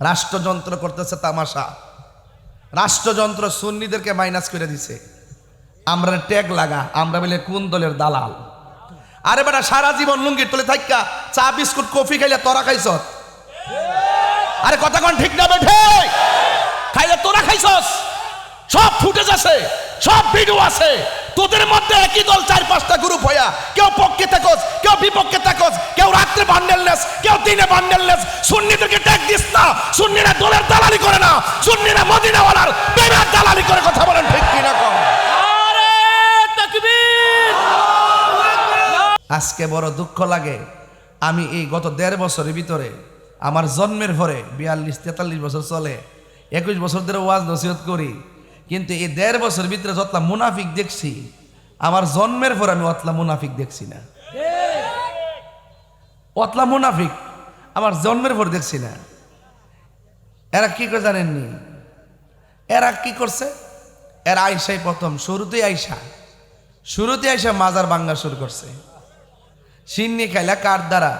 রাষ্ট্রযন্ত্র করতেছে তামাশা। রাষ্ট্রযন্ত্র সুন্নিদেরকে মাইনাস করে দিছে। আমরা ট্যাগ লাগা, আমরা বলে কোন দলের দালাল? আরে বেটা, সারা জীবন লুঙ্গির তলে থাকা চা, বিস্কুট, কফি খাইলে তোরা খাইছ আরে কথা কোন ঠিক না বেঠে? খাইলে তোরা খাইছস? সব ফুটেজ আছে, সব ভিডিও আছে। তোদের মধ্যে একই দল চার পাঁচটা গ্রুপ হইয়া কেউ পক্ষে থাকস কেউ বিপক্ষে থাকস কেউ রাত্রে বান্ডেলনেস কেউ দিনে বান্ডেলনেস। সুন্নিদেরকে ট্যাগ দিস না সুন্নিরা দলের দালালি করে না সুন্নিরা মদিনাওয়ালার প্রেমের দালালি করে কথা বলেন ঠিক কিনা কম? আজকে বড় দুঃখ লাগে আমি এই গত দেড় বছরের ভিতরে আমার জন্মের পরে বিয়াল্লিশ তেতাল্লিশ বছর চলে একুশ বছর ধরে ওয়াজ নসিহত করি কিন্তু এই দেড় বছর ভিতরে যতলা মুনাফিক দেখছি, আমার জন্মের পর আমি অতলা মুনাফিক দেখছি না। অতলা মুনাফিক আমার জন্মের পর দেখছি না। এরা কি করে জানেননি? এরা কি করছে? এরা আইসাই প্রথম, শুরুতেই আইসা শুরুতে আইসা মাজার বাঙ্গা শুরু করছে। সিন্নি খাইলা কার দ্বারা?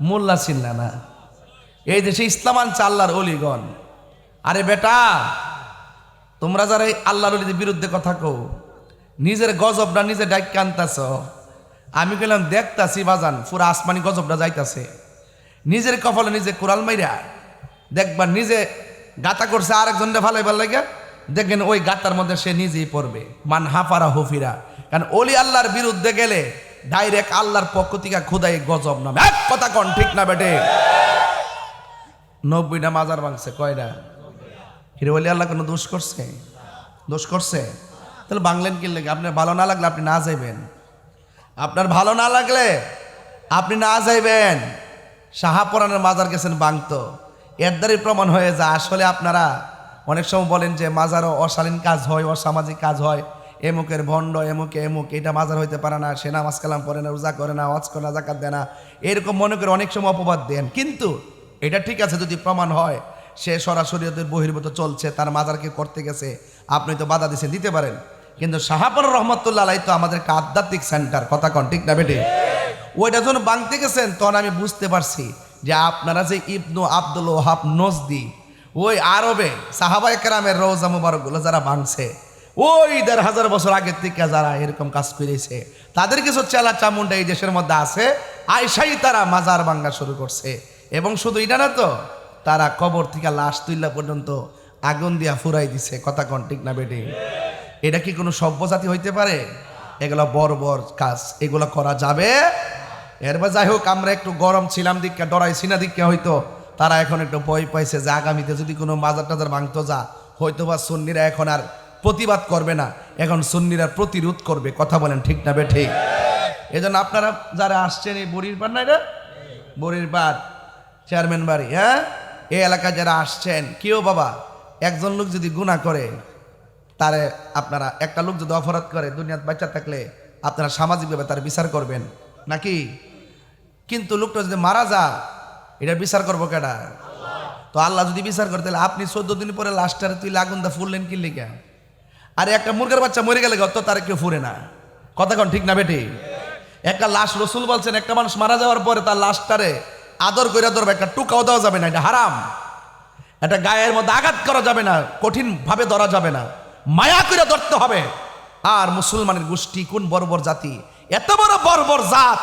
মোল্লা চিল্লা না। এই দেশে ইসলামান চাল্লার অলিগণ। আরে বেটা তোমরা যারা এই আল্লাহর বিরুদ্ধে কথা কও, নিজের গজবটা নিজে ডাইক আনতাছ। আমি কইলাম, দেখতাছি বাজান, পুরা আসমানি গজবটা যাইতাছে। নিজের কপালে নিজে কোরাল মাইরা দেখবা নিজে গাতা করছে আরেকজনটা ভালো লাগে দেখবেন ওই গাতার মধ্যে সে নিজেই পড়বে। মান হাফারা হুফিরা। কারণ অলি আল্লাহর বিরুদ্ধে গেলে ডাইরেক্ট আল্লাহর পক্ষ থেকে খুদাই গজব নামে। এক কথা কন, ঠিক না বেটে? নব্বইটা মাজার ভাঙছে, কয়টা? হিরে অলি আল্লাহ কোনো দোষ করছে? দোষ করছে? তাহলে বাংলেন কি লেগে? আপনার ভালো না লাগলে আপনি না যাইবেন। আপনার ভালো না লাগলে আপনি না যাইবেন। শাহাপরানের মাজার গেছেন বাংতো। এর দ্বারাই প্রমাণ হয়ে যায়, আসলে আপনারা অনেক সময় বলেন যে মাজারও অশালীন কাজ হয়, অসামাজিক কাজ হয়। এমুকের ভণ্ড, এমুকে, এমুক, এটা মাজার হইতে পারে না, সে নামাজ কালাম পড়ে না, রোজা করে না, ওয়াজ করে না জাকাত দেয় না। এরকম মনে করে অনেক সময় অপবাদ দেন। কিন্তু এটা ঠিক আছে যদি প্রমাণ হয়। সে সরাসরি ওদের বহির্ভূত চলছে, তার মাজারকে করতে গেছে, আপনি তো বাধা দিচ্ছেন দিতে পারেন। কিন্তু শাহাপুর রহমতুল্লাহ আলাই তো আমাদের একটা আধ্যাত্মিক সেন্টার কথা কন, ঠিক না বেটে? ওইটা যখন বাংতে গেছেন, তখন আমি বুঝতে পারছি যে আপনারা যে ইবনু আব্দুল ওহাব নজদি, ওই আরবে সাহাবাই কেরামের রোজা মুবারকগুলো যারা ভাঙছে, ওই দেড় হাজার বছর আগের থেকে যারা এরকম কাজ করেছে, তাদের কিছু চেলা চামুন্ডা এই দেশের মধ্যে আছে আয়সাই তারা মাজার ভাঙ্গা শুরু করছে। এবং শুধু এটা না তো তারা কবর থেকে লাশ তুইলা পর্যন্ত আগুন দিয়া ফুরাই দিছে। কথা কন ঠিক না বেটে? এটা কি কোনো সভ্যজাতি হইতে পারে? এগুলো বড় বড় কাজ। এগুলো করা যাবে? এরপর যাই হোক, আমরা একটু গরম ছিলাম দিককে ডরাইছি না দিককে হয়তো। তারা এখন একটু ভয় পাইছে যে আগামীতে যদি কোনো মাজার টাজার ভাঙতো যা হয়তো বা সুন্নিরা এখন আর প্রতিবাদ করবে না। এখন সুন্নিরা প্রতিরোধ করবে। কথা বলেন ঠিক না বে ঠিক এই জন্য আপনারা যারা আসছেন এই বড়ির পার না এটা বড়ির পার চেয়ারম্যান বাড়ি হ্যাঁ? এই এলাকায় যারা আসছেন কেউ বাবা? একজন লোক যদি গুণা করে, তারে আপনারা, একটা লোক যদি অপরাধ করে দুনিয়াত বাচ্চা থাকলে, আপনারা সামাজিকভাবে তার বিচার করবেন। নাকি? কিন্তু লোকটা যদি মারা যা এটা বিচার করব কেডা? তো আল্লাহ যদি বিচার করে, তাহলে আপনি চোদ্দ দিন পরে লাস্টারে তুই আগুন দা ফুললেন কি লিখা আরে একটা মুরগের বাচ্চা মরে গেলে তো তার কেউ ফুরে না। কথা কন ঠিক না বেটি? একটা লাশ রসুল বলছেন, একটা মানুষ মারা যাওয়ার পরে তার লাশটারে আদর করে ধরবে, একটা টুকাও দেওয়া যাবে না, এটা হারাম। একটা গায়ের মধ্যে আঘাত করা যাবে না কঠিন ভাবে ধরা যাবে না। মায়া করে ধরতে হবে। আর মুসলমানের গোষ্ঠী কোন বর্বর জাতি? এত বড় বর্বর জাত,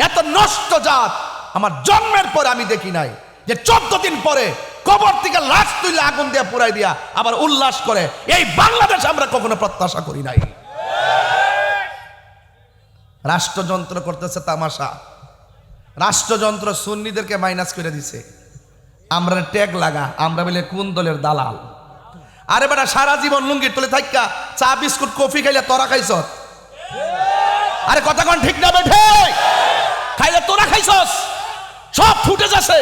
এত নষ্ট জাত, আমার জন্মের পরে আমি দেখি নাই। যে চোদ্দ দিন পরে কবর থেকে লাশ তুলে আগুন দিয়ে পুরাই দিয়া আবার উল্লাস করে। এই বাংলাদেশ আমরা কখনো প্রত্যাশা করি নাই। রাষ্ট্রযন্ত্র করতেছে তামাশা। রাষ্ট্রযন্ত্র সুন্নিদেরকে মাইনাস করে দিছে। আমরা ট্যাগ লাগা, আমরা বলে কোন দলের দালাল? আরে বেটা, সারা জীবন লুঙ্গির তোলে থাকা চা, বিস্কুট, কফি খাইলে তোরা খাইছ আরে কথা কন ঠিক না বেঠে? খাইলে তোরা খাইছস? সব ফুটে আছে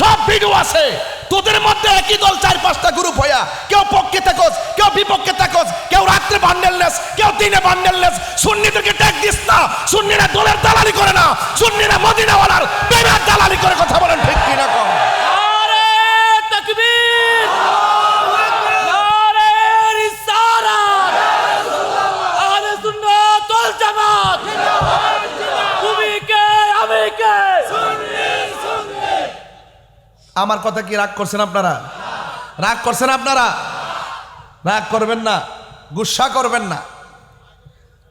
সব ভিডিও আছে। তোদের মধ্যে একই দল চার পাঁচটা গ্রুপ হইয়া, কেউ পক্ষে থাকস কেউ বিপক্ষে থাকস কেউ রাত্রে বান্ডেলনেস কেউ দিনে বান্ডেলনেস সুন্নিদেরকে ট্যাগ দিস না। সুন্নিরা দলের দালালি করে না। সুন্নিরা মদিনাওয়ালার প্রেমের দালালি করে কথা বলেন ঠিক কিনা আমার কথা কি রাগ করছেন আপনারা? রাগ করছেন আপনারা? রাগ করবেন না, গুসা করবেন না।